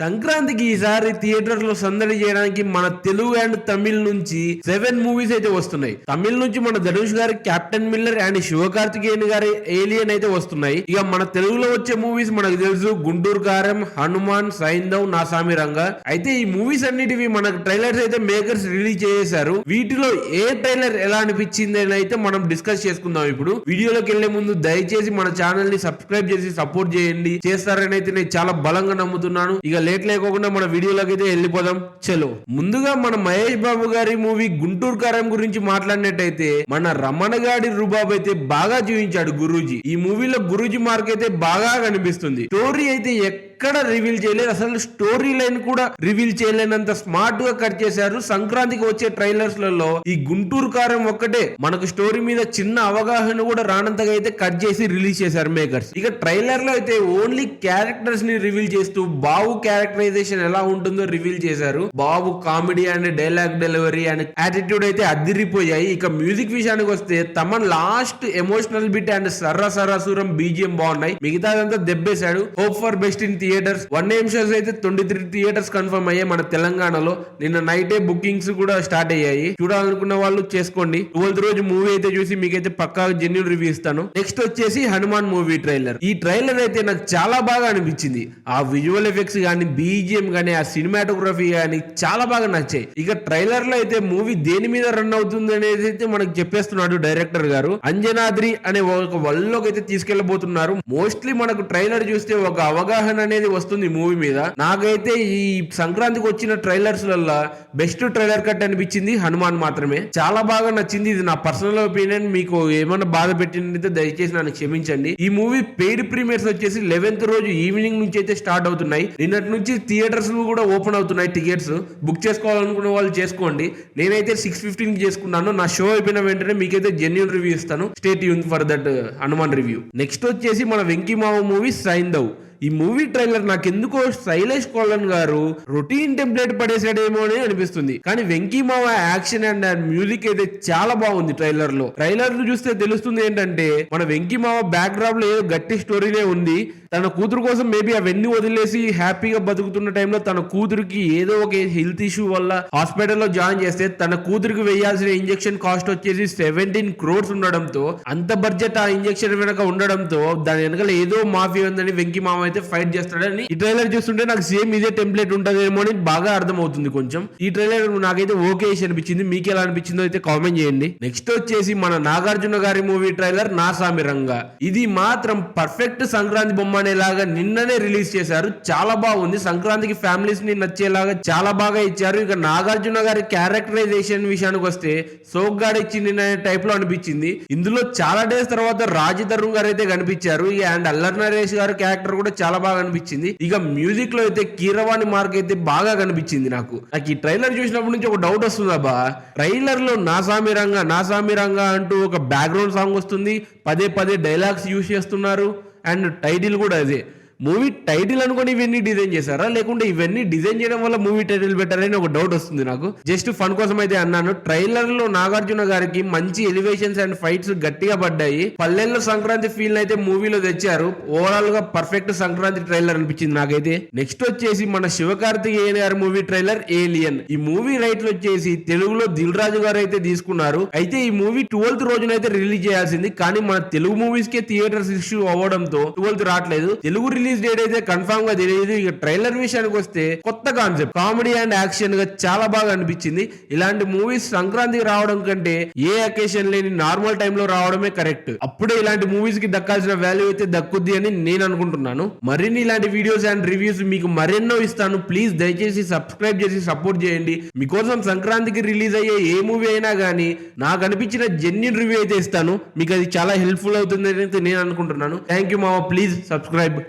సంక్రాంతికి ఈసారి థియేటర్లో సందడి చేయడానికి మన తెలుగు అండ్ తమిళ్ నుంచి సెవెన్ మూవీస్ అయితే వస్తున్నాయి. తమిళ్ నుంచి మన ధనుష్ గారి కెప్టెన్ మిల్లర్ అండ్ శివకార్తికేయన్ గారి ఏలియన్ అయితే వస్తున్నాయి. ఇక మన తెలుగులో వచ్చే మూవీస్ మనకు తెలుసు. గుంటూరు కారం హనుమాన్ సైందవ్ నాసామి రంగ. అయితే ఈ మూవీస్ అన్నిటివి మనకు ట్రైలర్స్ అయితే మేకర్స్ రిలీజ్ చేశారు వీటిలో ఏ ట్రైలర్ ఎలా అనిపించింది అని అయితే మనం డిస్కస్ చేసుకుందాం ఇప్పుడు. వీడియోలోకి వెళ్ళే ముందు దయచేసి మన ఛానల్ని సబ్స్క్రైబ్ చేసి సపోర్ట్ చేయండి. చేస్తారని అయితే నేను చాలా బలంగా నమ్ముతున్నాను. ఇక లేట్ లేకోకుండా మన వీడియోలోకి అయితే వెళ్ళిపోదాం. చలో. ముందుగా మన మహేష్ బాబు గారి మూవీ గుంటూరు కారం గురించి మాట్లాడినట్టయితే మన రమణ గారి రుబాబ్ అయితే బాగా చూపించాడు గురూజీ. ఈ మూవీలో గురూజీ మార్క్ అయితే బాగా కనిపిస్తుంది. స్టోరీ అయితే ఎక్కడ రివీల్ చేయలేదు. అసలు స్టోరీ లైన్ కూడా రివీల్ చేయలేనంత స్మార్ట్గా కట్ చేశారు. సంక్రాంతికి వచ్చే ట్రైలర్స్లలో ఈ గుంటూరు కారం ఒక్కటే. మనకు స్టోరీ మీద చిన్న అవగాహన కూడా రానంతగా అయితే కట్ చేసి రిలీజ్ చేశారు మేకర్స్. ఇక ట్రైలర్లో అయితే ఓన్లీ క్యారెక్టర్స్ని రివీల్ చేస్తూ బాబు క్యారెక్టరైజేషన్ ఎలా ఉంటుందో రివీల్ చేశారు. Babu comedy and dialogue delivery and attitude అయితే అదిరిపోయాయి. ఇక మ్యూజిక్ విషయానికి వస్తే Thaman last emotional bit and సర్ర సరాసురం బీజిఎం బాగున్నాయి. మిగతాదంతా దెబ్బేశాడు. Hope for best in theatres one name shows అయితే ట్వంటీ త్రీ థియేటర్స్ కన్ఫర్మ్ అయ్యాయి మన తెలంగాణలో. నిన్న నైటే బుకింగ్స్ కూడా స్టార్ట్ అయ్యాయి. చూడాలనుకున్న వాళ్ళు చేసుకోండి. ట్వెల్త్ రోజు మూవీ అయితే చూసి మీకైతే పక్కా జెన్యున్ రివ్యూ ఇస్తాను. నెక్స్ట్ వచ్చేసి హనుమాన్ మూవీ ట్రైలర్ ఈ ట్రైలర్ అయితే నాకు చాలా బాగా అనిపించింది. ఆ విజువల్ ఎఫెక్ట్స్ కానీ బీజిఎం కానీ ఆ సినిమాటోగ్రఫీ కానీ చాలా బాగా నచ్చాయి. ఇక ట్రైలర్లో అయితే మూవీ దేని మీద రన్ అవుతుంది అనేది అయితే మనకు చెప్పేస్తున్నాడు డైరెక్టర్ గారు. అంజనాద్రి అనే ఒక వల్లోకి అయితే తీసుకెళ్ళబోతున్నారు మోస్ట్లీ మనకు ట్రైలర్ చూస్తే ఒక అవగాహన అనేది వస్తుంది మూవీ మీద. నాకైతే ఈ సంక్రాంతికి వచ్చిన ట్రైలర్స్ బెస్ట్ ట్రైలర్ కట్ అనిపించింది హనుమాన్ మాత్రమే. చాలా బాగా నచ్చింది ఇది నా పర్సనల్ ఒపీనియన్. మీకు ఏమైనా బాధ పెట్టినైతే దయచేసి నన్ను క్షమించండి. ఈ మూవీ పెయిడ్ ప్రీమియర్స్ వచ్చేసి లెవెన్త్ రోజు ఈవినింగ్ నుంచి అయితే స్టార్ట్ అవుతున్నాయి. నిన్నటి నుంచి థియేటర్స్ కూడా ఓపెన్ అవుతున్నాయి టికెట్స్. బుక్ చేసుకోవాలనుకున్న వాళ్ళు చేసుకోండి. నేనైతే సిక్స్ ఫిఫ్టీన్ చేసుకున్నాను. నా షో అయిపోయిన వెంటనే మీకైతే జెన్యున్ రివ్యూ ఇస్తాను. Stay Yoon for that Hanuman review. Next వచ్చేసి మన వెంకీ వెంకీమావ మూవీ సైందవ్ ఈ మూవీ ట్రైలర్ నాకు ఎందుకో శైలేష్ కోలన్ గారు రొటీన్ టెంప్లెట్ పడేసాడేమో అని అనిపిస్తుంది. కానీ వెంకీ మావ యాక్షన్ అండ్ మ్యూజిక్ అయితే చాలా బాగుంది ట్రైలర్లో ట్రైలర్ చూస్తే తెలుస్తుంది ఏంటంటే మన వెంకీ మావ బ్యాక్ డ్రాప్లో ఏదో గట్టి స్టోరీనే ఉంది. తన కూతురు కోసం మేబీ అవన్నీ వదిలేసి హ్యాపీగా బతుకుతున్న టైంలో తన కూతురికి ఏదో ఒక హెల్త్ ఇష్యూ వల్ల హాస్పిటల్లో జాయిన్ చేస్తే తన కూతురికి వేయాల్సిన ఇంజెక్షన్ కాస్ట్ వచ్చేసి సెవెంటీన్ క్రోర్స్ ఉండడంతో అంత బడ్జెట్ ఆ ఇంజెక్షన్ వెనక ఉండడంతో దాని వెనకాల ఏదో మాఫీ ఉందని వెంకీ మామ అయితే ఫైట్ చేస్తాడని ఈ ట్రైలర్ చూస్తుంటే నాకు సేమ్ ఇదే టెంప్లెట్ ఉంటదేమో అని బాగా అర్థమవుతుంది కొంచెం. ఈ ట్రైలర్ నాకైతే ఓకే అనిపించింది. మీకు ఎలా అనిపించిందో అయితే కామెంట్ చేయండి. నెక్స్ట్ వచ్చేసి మన నాగార్జున గారి మూవీ ట్రైలర్ నా సామి రంగా. ఇది మాత్రం పర్ఫెక్ట్ సంక్రాంతి బొమ్మ అనేలాగా నిన్ననే రిలీజ్ చేశారు. చాలా బాగుంది. సంక్రాంతికి ఫ్యామిలీస్ని నచ్చేలాగా చాలా బాగా ఇచ్చారు. ఇక నాగార్జున గారి క్యారెక్టరైజేషన్ విషయానికి వస్తే సోగ్గాడ్ ఇచ్చింది టైప్లో అనిపించింది. ఇందులో చాలా డేస్ తర్వాత రాజీ తరుణ్ గారు అయితే కనిపించారు. ఇక అండ్ అల్లర్ నరేష్ గారు క్యారెక్టర్ కూడా చాలా బాగా అనిపించింది. ఇక మ్యూజిక్లో అయితే కీరవాణి మార్క్ అయితే బాగా కనిపించింది నాకు. నాకు ఈ ట్రైలర్ చూసినప్పటి నుంచి ఒక డౌట్ వస్తుంది అబ్బా. ట్రైలర్లో నా సామి రంగా రంగా అంటూ ఒక బ్యాక్గ్రౌండ్ సాంగ్ వస్తుంది. పదే పదే డైలాగ్స్ యూజ్ చేస్తున్నారు. అండ్ టైటిల్ కూడా అదే. మూవీ టైటిల్ అనుకుని ఇవన్నీ డిజైన్ చేశారా? లేకుంటే ఇవన్నీ డిజైన్ చేయడం వల్ల మూవీ టైటిల్ పెట్టారని ఒక డౌట్ వస్తుంది నాకు. జస్ట్ ఫన్ కోసం అయితే అన్నాను. ట్రైలర్లో నాగార్జున గారికి మంచి ఎలివేషన్స్ అండ్ ఫైట్స్ గట్టిగా పడ్డాయి. పల్లెల్లో సంక్రాంతి ఫీల్ అయితే మూవీలో తెచ్చారు. ఓవరాల్గా పర్ఫెక్ట్ సంక్రాంతి ట్రైలర్ అనిపించింది నాకైతే. నెక్స్ట్ వచ్చేసి మన Sivakarthikeyan garu movie trailer alien ఈ మూవీ రైట్లు వచ్చేసి తెలుగులో దిల్ రాజు గారు అయితే తీసుకున్నారు. అయితే ఈ మూవీ ట్వెల్త్ రోజునైతే రిలీజ్ చేయాల్సింది. కానీ మన తెలుగు మూవీస్ కే థియేటర్స్ ఇష్యూ అవ్వడంతో ట్వెల్త్ రావట్లేదు. తెలుగు రిలీజ్ డేట్ అయితే కన్ఫర్మ్గా తెలియదు ఇక ట్రైలర్ విషయానికి వస్తే కొత్త కాన్సెప్ట్ కామెడీ అండ్ యాక్షన్గా చాలా బాగా అనిపించింది. ఇలాంటి మూవీస్ సంక్రాంతికి రావడం కంటే ఏ అకేషన్ లేని నార్మల్ టైంలో రావడమే కరెక్ట్ అప్పుడే ఇలాంటి మూవీస్కి దక్కాల్సిన వాల్యూ అయితే దక్కుద్ది అని నేను అనుకుంటున్నాను. మరిన్ని ఇలాంటి వీడియోస్ అండ్ రివ్యూస్ మీకు మరెన్నో ఇస్తాను. ప్లీజ్ దయచేసి సబ్స్క్రైబ్ చేసి సపోర్ట్ చేయండి. మీకోసం సంక్రాంతికి రిలీజ్ అయ్యే ఏ మూవీ అయినా కానీ నాకు అనిపించిన జెన్యున్ రివ్యూ అయితే ఇస్తాను. మీకు అది చాలా హెల్ప్ఫుల్ అవుతుంది అని అయితే నేను అనుకుంటున్నాను. థ్యాంక్ యూ మామ. Please subscribe